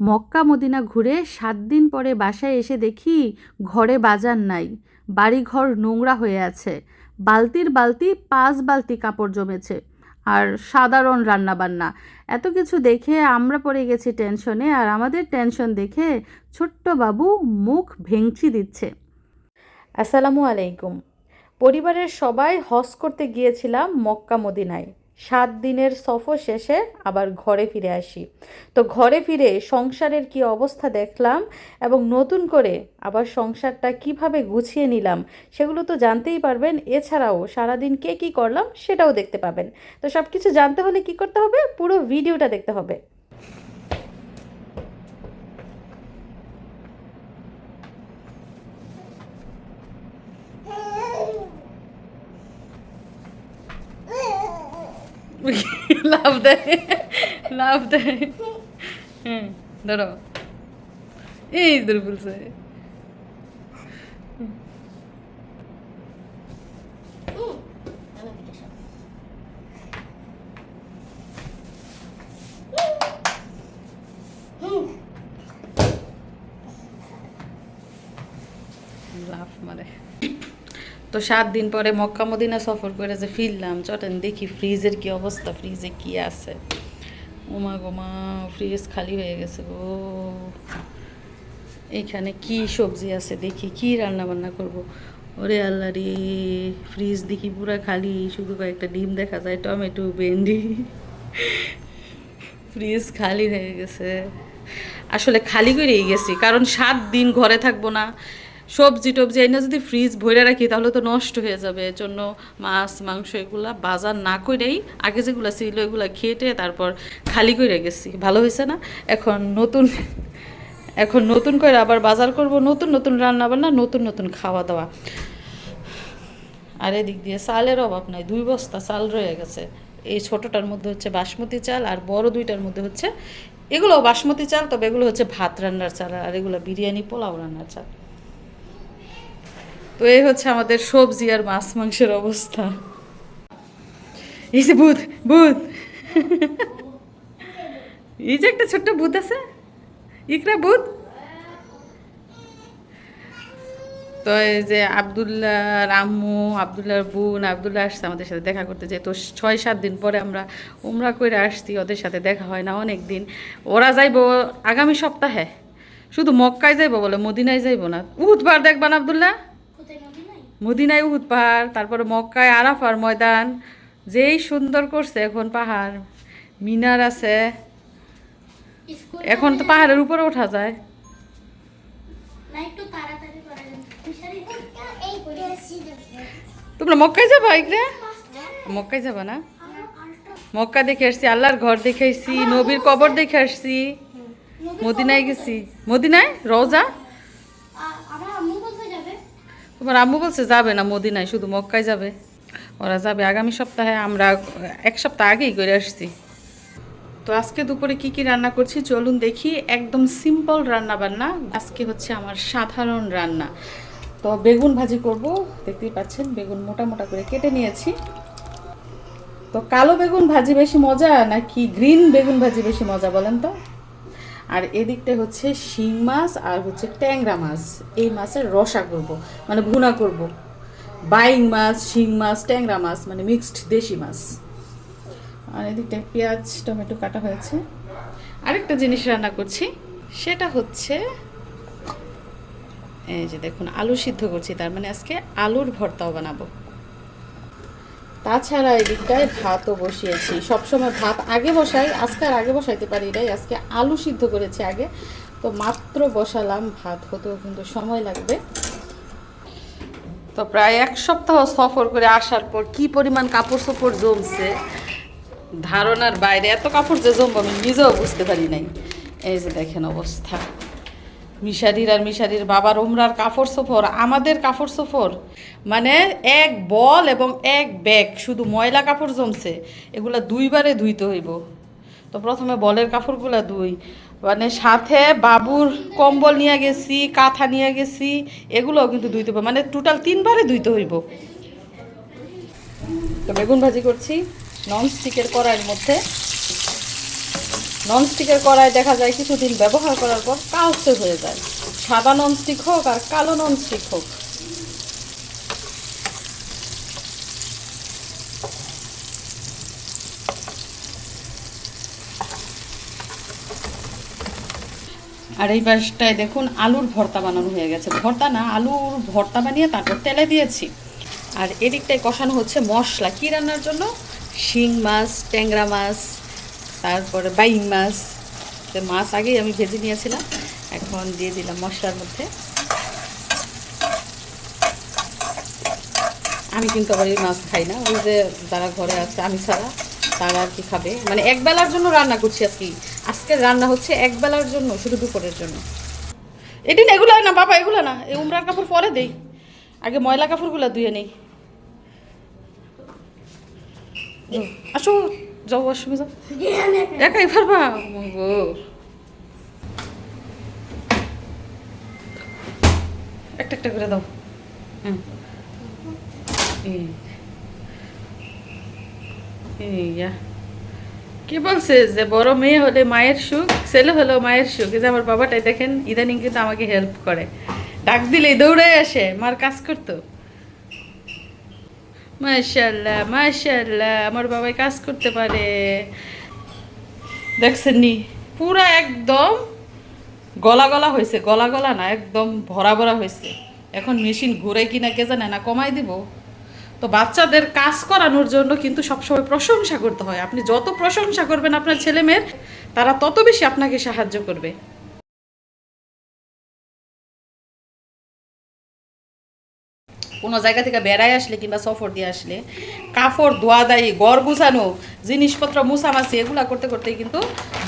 Mecca Medina ঘুরে সাত দিন পরে বাসায় এসে দেখি ঘরে বাজার নাই, বাড়িঘর নোংরা হয়ে আছে, বালতির বালতি পাঁচ বালতি কাপড় জমেছে আর সাধারণ রান্নাবান্না। এত কিছু দেখে আমরা পড়ে গেছি টেনশনে আর আমাদের টেনশন দেখে ছোট্ট বাবু মুখ ভেঙচি দিচ্ছে। আসসালামু আলাইকুম। পরিবারের সবাই হজ করতে গিয়েছিলাম মক্কা মদিনায়। সাত দিনের সফর শেষে আবার ঘরে ফিরে আসি। তো ঘরে ফিরে সংসারের কি অবস্থা দেখলাম এবং নতুন করে আবার সংসারটা কীভাবে গুছিয়ে নিলাম সেগুলো তো জানতেই পারবেন। এছাড়াও সারাদিন কে কি করলাম সেটাও দেখতে পাবেন। তো সব কিছু জানতে হলে কি করতে হবে? পুরো ভিডিওটা দেখতে হবে। লাভ দেয় লাভ দেয় হুম ধরো। এই ধরে বলছে। লাভ মারে তো সাত দিন পরে মক্কা, মদিনা সফর করে যে ফিরলাম, চটেন দেখি ফ্রিজের কি অবস্থা, ফ্রিজে কি আছে? ওমা গোমা ফ্রিজ খালি হয়ে গেছে গো। এখানে কি সবজি আছে দেখি, কি রান্না বান্না করব? ওরে আল্লাহ রে, ফ্রিজ দেখি পুরা খালি, শুধু কয়েকটা ডিম দেখা যায়, টমেটো, ভেন্ডি। ফ্রিজ খালি হয়ে গেছে। আসলে খালি করেই গেছি, কারণ সাত দিন ঘরে থাকব না। সবজি টবজি এনে যদি ফ্রিজ ভরে রাখি, তাহলে তো নষ্ট হয়ে যাবে। এর জন্য মাছ, মাংস এগুলা বাজার না করেই আগে যেগুলো ছিল এগুলো খেটে তারপর খালি করে গেছি। ভালো হয়েছে না? এখন নতুন এখন নতুন করে আবার বাজার করব, নতুন নতুন রান্না বান্না, নতুন নতুন খাওয়া দাওয়া। আর এদিক দিয়ে চালের অভাব নাই, দুই বস্তা চাল রয়ে গেছে। এই ছোটটার মধ্যে হচ্ছে বাসমতি চাল আর বড় দুইটার মধ্যে হচ্ছে, এগুলো বাসমতি চাল, তবে এগুলো হচ্ছে ভাত রান্নার চাল, আর এগুলো বিরিয়ানি পোলাও রান্নার চাল। তো এই হচ্ছে আমাদের সবজি আর মাছ, মাংসের অবস্থা। এই যে ভূত ভূত। এই যে একটা ছোট্ট ভূত আছে। ইকরা ভূত। তো এই যে আবদুল্লাহ রাম্মু আবদুল্লাহর বোন, আবদুল্লাহ আসছে আমাদের সাথে দেখা করতে যে তো ছয়, সাত দিন পরে আমরা উমরা করে আসছি, ওদের সাথে দেখা হয় না অনেক দিন। ওরা যাইবো আগামী সপ্তাহে। শুধু মক্কায় যাইবো বলে, মদিনায় যাইবো না। উহুদবার দেখবান আবদুল্লাহ? মদিনায় উহুদ পাহাড় তারপরে মক্কায় আরাফার ময়দান যেই সুন্দর করছে এখন পাহাড়। মিনার আছে। এখন তো পাহাড়ের উপরে ওঠা যায়। তোমরা মক্কায় যাবা এগরে? মক্কায় যাবা না? মক্কা দেখে আসছি আল্লাহর ঘর দেখে আসছি নবীর কবর দেখে আসছি। মদিনায় গেছি। মদিনায়? রওজা? তোমার আম্মু বলছে যাবে না মদিনায় শুধু মক্কায় যাবে। ওরা যাবে আগামী সপ্তাহে, আমরা এক সপ্তাহ আগেই করে আসছি। তো আজকে দুপুরে কি কি রান্না করছি চলুন দেখি, একদম সিম্পল রান্না বান্না। আজকে হচ্ছে আমার সাধারণ রান্না। তো বেগুন ভাজি করব, দেখতেই পাচ্ছেন বেগুন মোটা মোটা করে কেটে নিয়েছি। তো কালো বেগুন ভাজি বেশি মজা নাকি গ্রিন বেগুন ভাজি বেশি মজা বলেন তো? আর এদিকটা হচ্ছে শিং মাছ আর হচ্ছে ট্যাংরা মাছ। এই মাছের রসা করব মানে ভুনা করব। বাইং মাছ, শিং মাছ, ট্যাংরা মাছ মানে মিক্সড দেশি মাছ। আর এদিকটা পেঁয়াজ, টমেটো কাটা হয়েছে। আরেকটা জিনিস রান্না করছি, সেটা হচ্ছে, এই যে দেখুন, আলু সিদ্ধ করছি, তার মানে আজকে আলুর ভর্তাও বানাবো। তাছাড়া এদিকটায় ভাতও বসিয়েছি। সবসময় ভাত আগে বসাই, আজকে আর আগে বসাইতে পারি নাই, আজকে আলু সিদ্ধ করেছি আগে। তো মাত্র বসালাম ভাত, হতেও কিন্তু সময় লাগবে। তো প্রায় এক সপ্তাহ সফর করে আসার পর কি পরিমাণ কাপড় চোপড় জমছে, ধারণার বাইরে। এত কাপড় যে জমবো আমি নিজেও বুঝতে পারি নাই। এই যে দেখেন অবস্থা। মিশারির আর মিশারির বাবার ওমরার কাপড় সফর, আমাদের কাপড় সফর। মানে এক বল এবং এক ব্যাগ, শুধু ময়লা কাপড় জমছে, এগুলো দুইবারে ধুইতে হইব। তো প্রথমে বলের কাপড়গুলা ধুই। মানে সাথে বাবুর কম্বল নিয়ে গেছি, কাঁথা নিয়ে গেছি, এগুলোও কিন্তু ধুইতে হবে মানে টোটাল তিনবারে ধুইতে হইব। তো বেগুন ভাজি করছি নন স্টিকের কড়াইয়ের মধ্যে ননস্টিকের কড়াই দেখা যায় কিছুদিন ব্যবহার করার পর কালচে হয়ে যায়। সাদা ননস্টিক হোক আর কালো ননস্টিক হোক। আর এই পাশটায় দেখুন আলুর ভর্তা বানানো হয়ে গেছে। ভর্তা না, আলুর ভর্তা বানিয়ে তারপর তেলে দিয়েছি। আর এদিকটায় কষানো হচ্ছে মশলা। কি রান্নার জন্য? শিং মাছ, ট্যাংরা মাছ তারপরে বাইং মাছ। মাছ আগেই আমি ভেজে নিয়েছিলাম, এখন দিয়ে দিলাম মশলার মধ্যে। আমি কিন্তু আবার এই মাছ খাই না, ওই যে যারা ঘরে আছে, আমি ছাড়া, তারা আর কি খাবে। মানে এক বেলার জন্য রান্না করছি আর আজকে আজকের রান্না হচ্ছে এক বেলার জন্য, শুধু দুপুরের জন্য। এটি না এগুলো না, বাবা, এগুলো না, এই উমরার কাপড় পরে দেই। আগে ময়লা কাপড়গুলো ধুয়ে নেই। আসো। যাও ওয়াশরুমে যাও। একাই পারবা? ও একটা একটা করে দাও। হুম। কি বলছে যে বড় মেয়ে হলে মায়ের সুখ ছেলে হলেও মায়ের সুখ। এই যে আমার বাবাটাই দেখেন ইদানিং কিন্তু আমাকে হেল্প করে। ডাক দিলেই দৌড়ে আসে মার কাজ করতো। মাশাল্লাহ মাশাল্লাহ আমার বাবাই কাজ করতে পারে। দেখছেন নি? পুরা একদম গলা গলা হয়েছে, গলা গলা না, একদম ভরা ভরা হয়েছে। এখন মেশিন ঘুরে কিনা কে জানে, না কমাই দিব। তো বাচ্চাদের কাজ করানোর জন্য কিন্তু সবসময় প্রশংসা করতে হয়। আপনি যত প্রশংসা করবেন আপনার ছেলে মেয়ের তারা তত বেশি আপনাকে সাহায্য করবে। কোনো জায়গা থেকে বেড়ায় আসলে কিংবা সফর দিয়ে আসলে কাপড় ধোয়া দায়ী গড় গুছানো, জিনিসপত্র মুছামাছি এগুলা করতে করতে কিন্তু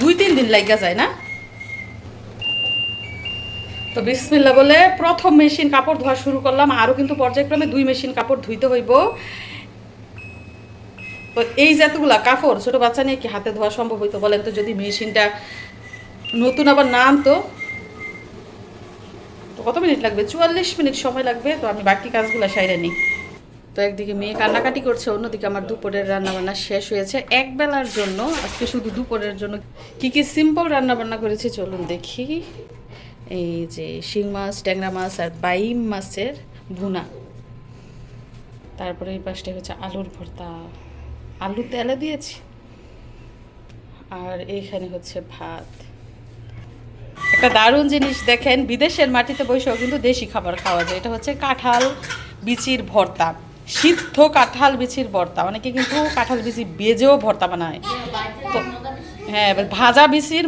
দুই তিন দিন লাগা যায় না। তো বিসমিল্লা বলে প্রথম মেশিন কাপড় ধোয়া শুরু করলাম, আরও কিন্তু পর্যায়ক্রমে দুই মেশিন কাপড় ধুইতে হইব। তো এই যতগুলা কাপড় ছোট বাচ্চা নিয়ে কি হাতে ধোয়া সম্ভব হইতো বলেন তো? যদি মেশিনটা নতুন আবার না আনতো কত মিনিট লাগবে? চুয়াল্লিশ মিনিট সময় লাগবে, তো আমি বাকি কাজগুলো সাইরে নিই। তো একদিকে মেয়ে কান্নাকাটি করছে, অন্যদিকে আমার দুপুরের রান্নাবান্না শেষ হয়েছে। এক বেলার জন্য, আজকে শুধু দুপুরের জন্য কি কি সিম্পল রান্নাবান্না করেছি চলুন দেখি। এই যে শিং মাছ, ট্যাংরা মাছ আর বাইম মাছের ভুনা। তারপরে এই পাশটা হচ্ছে আলুর ভর্তা। আলু তেলে দিয়েছি। আর এইখানে হচ্ছে ভাত। একটা দারুণ জিনিস দেখেন, বিদেশের মাটিতে বসেও কিন্তু দেশি খাবার খাওয়া যায়। এটা হচ্ছে কাঁঠাল বিচির ভর্তা। সিদ্ধ কাঁঠাল বিচির ভর্তা। অনেকে কিন্তু কাঁঠাল বিচি বেজেও ভর্তা বানায়। তো হ্যাঁ এবার ভাজা বিচির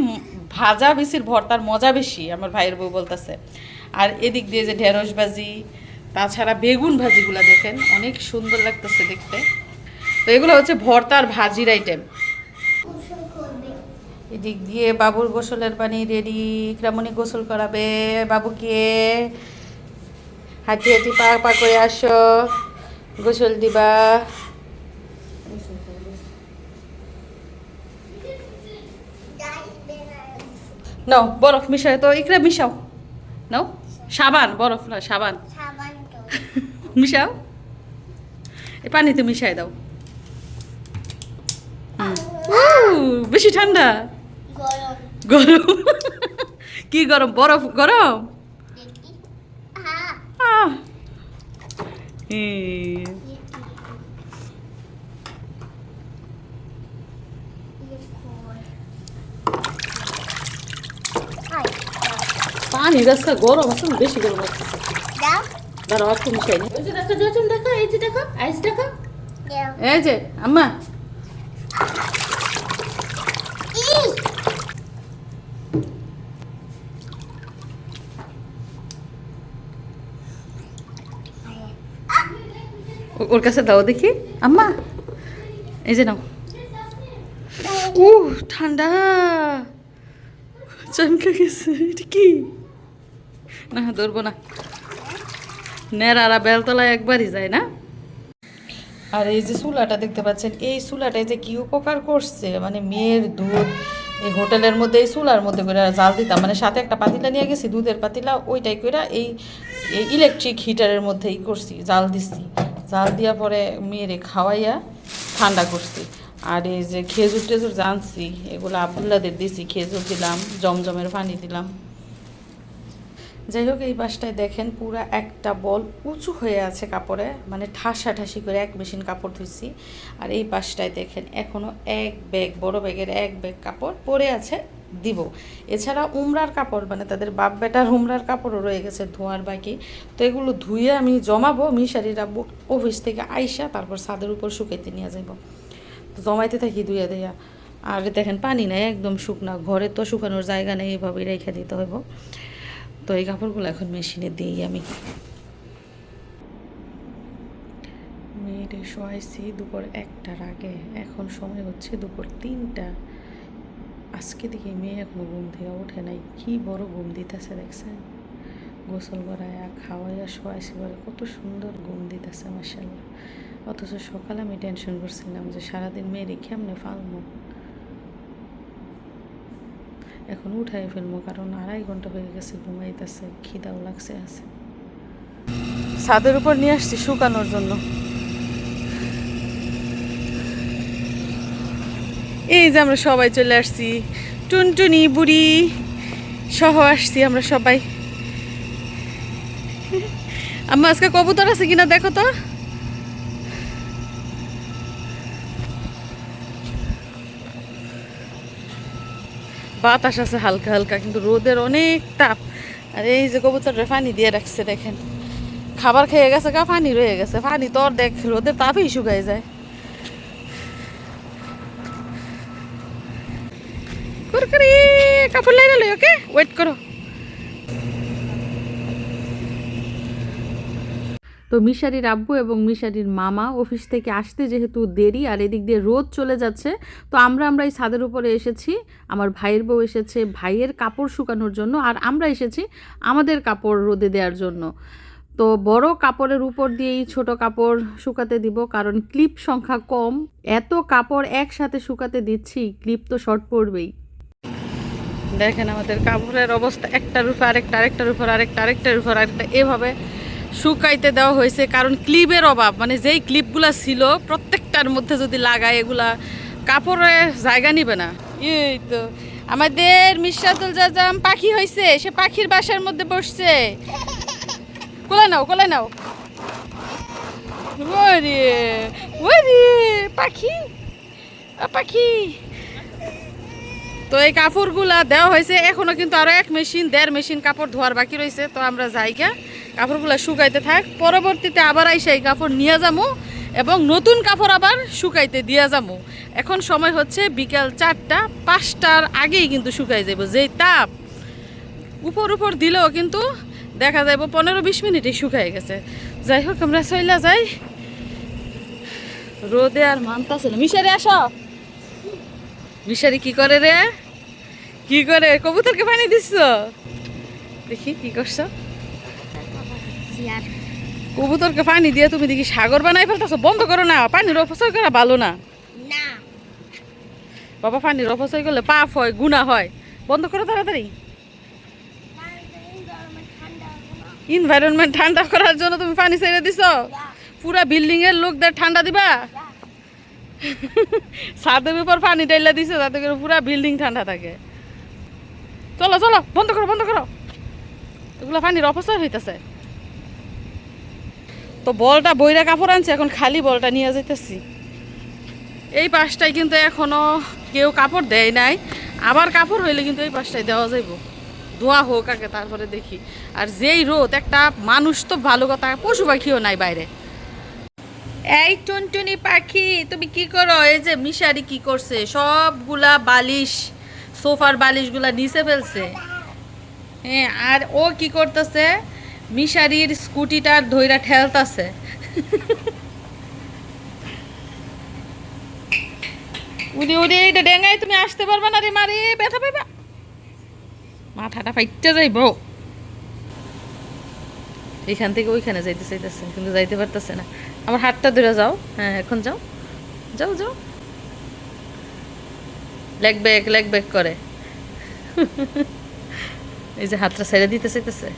ভাজা বিচির ভর্তার মজা বেশি, আমার ভাইয়ের বউ বলতেছে। আর এদিক দিয়ে যে ঢেঁড়স ভাজি, তাছাড়া বেগুন ভাজিগুলা দেখেন, অনেক সুন্দর লাগতেছে দেখতে। তো এগুলো হচ্ছে ভর্তার ভাজির আইটেম এদিক দিয়ে বাবুর গোসলের পানি রেডি ইকরামণি গোসল করাবে। বাবুকে হাঁটি হাঁটি পা পা করে আসো। গোসল দিবা। নাও বরফ মিশাও তো ইকরা মিশাও। নাও সাবান বরফ না সাবান। মিশাও। এই পানিতে মিশাই দাও। বেশি ঠান্ডা। গরম। কি গরম? বরফ? গরম? হ্যাঁ পানি রাস্তা গরম আছে বেশি গরম লাগতেছে। দাও। দাঁড়াও এই যে দেখো দেখো দেখো এই যে দেখো আইস দেখো। এই যে আম্মা। ওর কাছে দাও দেখি। আম্মা, এই যে নাও। উ ঠান্ডা। চমকে গেছে। এটা কি? না, ধরবো না। নেড়ারা বেলতলায় একবারই যায় না? আর এই যে চুলাটা দেখতে পাচ্ছেন, এই চুলাটায় যে কি উপকার করছে? মানে মেয়ের দুধ, এই হোটেলের মধ্যে, এই চুলার মধ্যে করে জাল দিতাম। মানে সাথে একটা পাতিলা নিয়ে গেছি, দুধের পাতিলা, ওইটাই করে এই ইলেকট্রিক হিটারের মধ্যেই করছি, জাল দিছি। জাল দিয়া পরে মেয়েরে খাওয়াইয়া ঠান্ডা করছি। আর এই যে খেজুর টেজুর জানছি এগুলো আবদুল্লাদের দিছি, খেজুর দিলাম, জমজমের পানি দিলাম। যাই হোক, এই বাসটায় দেখেন পুরা একটা বল উঁচু হয়ে আছে কাপড়ে মানে ঠাসা ঠাসি করে এক মেশিন কাপড় ধুইছি। আর এই বাসটায় দেখেন এখনও এক ব্যাগ, বড় ব্যাগের এক ব্যাগ কাপড় পরে আছে দিব। এছাড়া উমরার কাপড় মানে তাদের বাপ বেটার উমরার কাপড়ও রয়ে গেছে ধোয়ার বাকি। তো এগুলো ধুয়ে আমি জমাবো, মিশারিরা অফিস থেকে আইসা তারপর ছাদের উপর শুকাইতে নিয়ে যাব তো জমাইতে থাকি ধুয়ে দেয়া আর দেখেন পানি নাই, একদম শুকনা। ঘরে তো শুকানোর জায়গা নেই, এভাবেই রেখে দিতে হইব। তো এই কাপড়গুলো এখন মেশিনে দিই আমি। মেয়েরে শোয়াইছি দুপুর একটার আগে। এখন সময় হচ্ছে দুপুর তিনটা। আজকে দিকে মেয়ে এখনও ঘুম থেকে ওঠে নাই। কি বড় ঘুম দিতেছে দেখছেন? গোসল করায়া খাওয়াইয়া শোয়াইছি বলে কত সুন্দর ঘুম দিতেছে মাসাল্লাহ অথচ সকালে আমি টেনশন করছিলাম যে সারাদিন মেয়েরে কেমনে ফালমো এখন উঠাই ফেলব, কারণ আড়াই ঘণ্টা হয়ে গেছে, ঘুমাইতেছে, খিদাও লাগছে আছে। ছাদের উপর নিয়ে আসছি শুকানোর জন্য। এই যে আমরা সবাই চলে আসছি, টুনটুনি বুড়ি সহ আসছি আমরা সবাই। আমার আজকে কবুতর আছে কিনা দেখো তো। বাতাস আছে হালকা হালকা, কিন্তু রোদের অনেক তাপ। আর এই যে কবুতরটা পানি দিয়ে রাখছে, দেখেন। খাবার খেয়ে গেছে গা, পানি রয়ে গেছে। পানি তো দেখ, রোদের তাপেই শুকাই যায়। কাপড় লাইলে লই, ওকে? ওয়েট করো। তো মিশারির আব্বু এবং মিশারির মামা অফিস থেকে আসতে যেহেতু দেরি আর এদিক দিয়ে রোদ চলে যাচ্ছে, তো আমরা আমরা এই ছাদের উপরে এসেছি। আমার ভাইয়ের বউ এসেছে ভাইয়ের কাপড় শুকানোর জন্য আর আমরা এসেছি আমাদের কাপড় রোদে দেওয়ার জন্য। তো বড় কাপড়ের উপর দিয়েই ছোট কাপড় শুকাতে দিব কারণ ক্লিপ সংখ্যা কম। এত কাপড় একসাথে শুকাতে দিচ্ছি, ক্লিপ তো শর্ট পড়বেই। দেখেন আমাদের কাপড়ের অবস্থা একটার উপর আরেকটা, আরেকটার উপর আরেকটা, আরেকটার উপর আরেকটা। এভাবে শুকাইতে দেওয়া হয়েছে, কারণ ক্লিপের অভাব। মানে যেই ক্লিপগুলা ছিল, প্রত্যেকটার মধ্যে যদি লাগায় এগুলা, কাপড়ে জায়গা নিবে না। এই তো, আমাদের মিশরাতুল জাজাম পাখি হয়েছে সে পাখির বাসার মধ্যে বসছে। কোলে নাও কোলে নাও। ওরে ওরে, পাখি পাখি। তো এই কাপড়গুলা দেওয়া হয়েছে, এখনও কিন্তু আরও এক মেশিন, দেড় মেশিন কাপড় ধোয়ার বাকি রয়েছে তো আমরা যাইগা। কাপড়গুলা শুকাইতে থাক, পরবর্তীতে আবার আইসা এই কাপড় নিয়ে যাব এবং নতুন কাপড় আবার শুকাইতে দিয়া যাব এখন সময় হচ্ছে বিকাল চারটা, পাঁচটার আগেই কিন্তু শুকাই যাব যেই তাপ উপর উপর দিলেও কিন্তু দেখা যাইব পনেরো বিশ মিনিটে শুকাই গেছে। যাই হোক, আমরা চইলা যাই। রোদে আর মানতাছে না। মিশারি আস। মিশারি কি করে রে? কি করে? কবুতরকে পানি দিচ্ছ দেখি কি করছ। কবুতরকে পানি দিয়ে তুমি দেখি সাগর বানাই ফেলতেছো বন্ধ করো না পানির অপচয় করা ভালো না। বাবা পানির অপচয় করলে পাপ হয় গুণা হয়। বন্ধ করো তাড়াতাড়ি। এনভায়রনমেন্ট ঠান্ডা করার জন্য তুমি পানি ছেড়ে দিছ। পুরা বিল্ডিং এর লোকদের ঠান্ডা দিবা? ছাদের উপর পানি ডাইলা দিছে যাতে করে পুরা বিল্ডিং ঠান্ডা থাকে। চলো চলো বন্ধ করো বন্ধ করো। এগুলো পানির অপচয় হইতেছে। তো বলটা বইরা কাপড় আনছে, এখন খালি বলটা নিয়ে যেতেছি এই পাশটায় কিন্তু এখনও কেউ কাপড় দেয় নাই। আবার কাপড় হইলে কিন্তু এই পাশটায় দেওয়া যাইব। ধোয়া হোক আগে তারপরে দেখি। আর যেই রোদ, একটা মানুষ তো ভালো কথা, পশু পাখিও নাই বাইরে। এই টুনটুনি পাখি, তুমি কি করো? এই যে মিশারি কি করছে? সবগুলা বালিশ, সোফার বালিশগুলা নিচে ফেলছে। হ্যাঁ আর ও কি করতেছে? মিশারির স্কুটিটার ধইরা ঠেলতাছে। উনি উনি এইটা ডেঙ্গাই তুমি আসতে পারবে না রে মারে ব্যথা পাইবা। মাথাটা ফাইটতে যাইব। এখান থেকে ওইখানে যাইতে চাইতেছে কিন্তু যাইতে পারতেছে না। আমার হাতটা ধরে যাও। হ্যাঁ এখন যাও। যাও যাও। লেগ ব্যাক লেগ ব্যাক করে। এই যে হাতটা ছেড়ে দিতে চাইতেছে।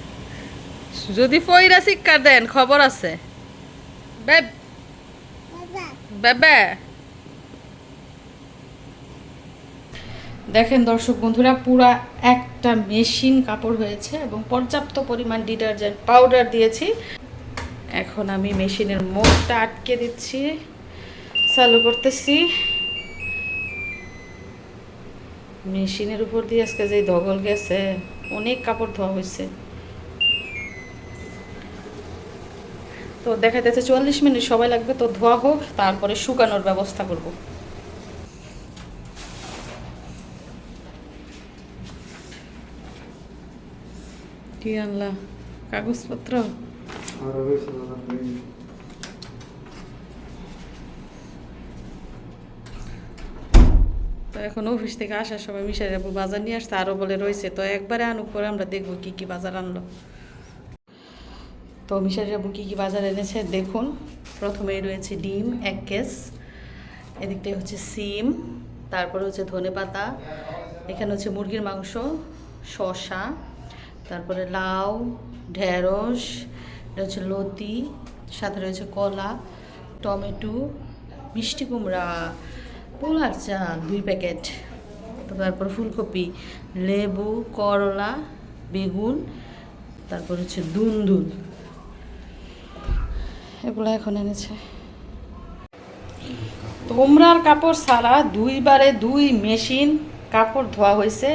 যদি ফইরা শিক্ষা দেন, খবর আছে? দেখেন দর্শক বন্ধুরা, পুরা একটা মেশিন কাপড় হয়েছে এবং পর্যাপ্ত পরিমাণ ডিটারজেন্ট পাউডার দিয়েছি। এখন আমি মেশিনের মুখটা আটকে দিচ্ছি। চালু করতেছি। মেশিনের উপর দিয়ে আজকে যে ধগল গেছে, অনেক কাপড় ধোয়া হয়েছে। তো দেখা যাচ্ছে চুয়াল্লিশ মিনিট সময় লাগবে তো ধোয়া হোক তারপরে শুকানোর ব্যবস্থা করব। কি আনলা? কাগজপত্র? তো এখন অফিস থেকে আসার সময় মিশাই যাব বাজার নিয়ে আসতে আরও বলে রয়েছে তো একবারে আনুক পরে আমরা দেখব কি কি বাজার আনলো। তো মিশাই যাব কী কি বাজার এনেছে দেখুন। প্রথমেই রয়েছে ডিম, এক কেস। এদিকটাই হচ্ছে সিম, তারপরে হচ্ছে ধনে পাতা। এখানে হচ্ছে মুরগির মাংস, শসা, তারপরে লাউ, ঢেঁড়স, এটা হচ্ছে লতি, সাথে রয়েছে কলা, টমেটো, মিষ্টি কুমড়া, পোলার চাল দুই প্যাকেট। তারপর ফুলকপি, লেবু, করলা, বেগুন, তারপর হচ্ছে দুন্দুল। এগুলো এখন এনেছে। তোমরার কাপড় ছাড়া দুইবারে দুই মেশিন কাপড় ধোয়া হয়েছে।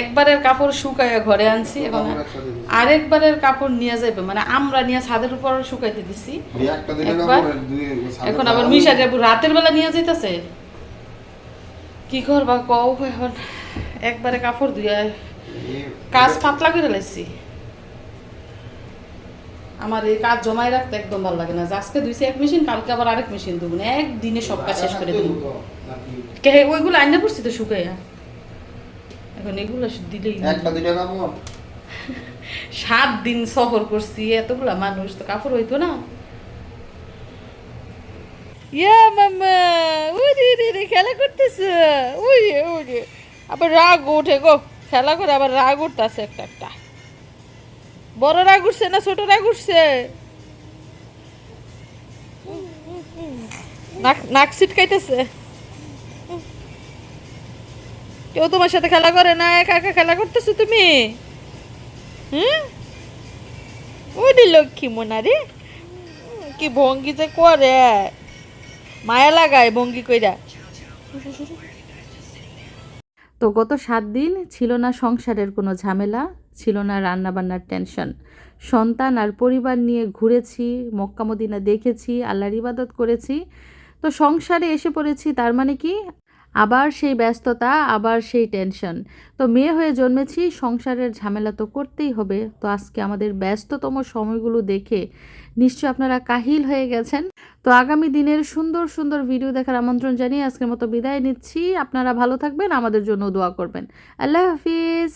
একবারের কাপড় শুকাইয়া ঘরে আনছি এখন আরেকবারের কাপড় নিয়ে যাবে মানে আমরা নিয়ে ছাদের উপর শুকাইতে দিছি। একবার। এখন আবার মিশা যাব রাতের বেলা নিয়ে যাইতেছে। কি করবা কও এখন? একবারে কাপড় ধুয়ে কাজ পাতলা করে লাইছি। আমার এই কাজ জমাই রাখতে একদম ভালো লাগে না। যে আজকে দুইছে এক মেশিন কালকে আবার আরেক মেশিন দেবো না একদিনে সব কাজ শেষ করে দেবো। কে ওইগুলো আইনা পড়ছি তো শুকাইয়া? এখন এগুলো দিলেই একটা দুইটা কাপড় সাত দিন সফর করছি এতগুলা মানুষ তো কাপড় হইতো না। ইয়া মামা উরে রে রে খেলা করতেছে। উরে উরে আবার রাগ ওঠে গো। খেলা করে আবার রাগ উঠতেছে একটা একটা। বড় ঘুরছে না ছোটরা ঘুরছে? নাক নাক ছিটকাইতেছে। কেউ তোমার সাথে খেলা করে না, একা একা খেলা করতেছো তুমি? হুম? ওরে লক্ষ্মী মোনারে কি ভঙ্গি যে করে। মায়া লাগায় ভঙ্গি কইরা। তো গত সাত দিন ছিল না সংসারের কোনো ঝামেলা ছিল না রান্নাবান্নার টেনশন। সন্তান আর পরিবার নিয়ে ঘুরেছি, মক্কা মদিনা দেখেছি, আল্লাহর ইবাদত করেছি। তো সংসারে এসে পড়েছি, তার মানে কি? আবার সেই ব্যস্ততা, আবার সেই টেনশন। তো মেয়ে হয়ে জন্মেছি, সংসারের ঝামেলা তো করতেই হবে। তো আজকে আমাদের ব্যস্ততম সময়গুলো দেখে নিশ্চয় আপনারা কাহিল হয়ে গেছেন। তো আগামী দিনের সুন্দর সুন্দর ভিডিও দেখার আমন্ত্রণ জানিয়ে আজকের মতো বিদায় নিচ্ছি। আপনারা ভালো থাকবেন, আমাদের জন্য দোয়া করবেন। আল্লাহ হাফিজ!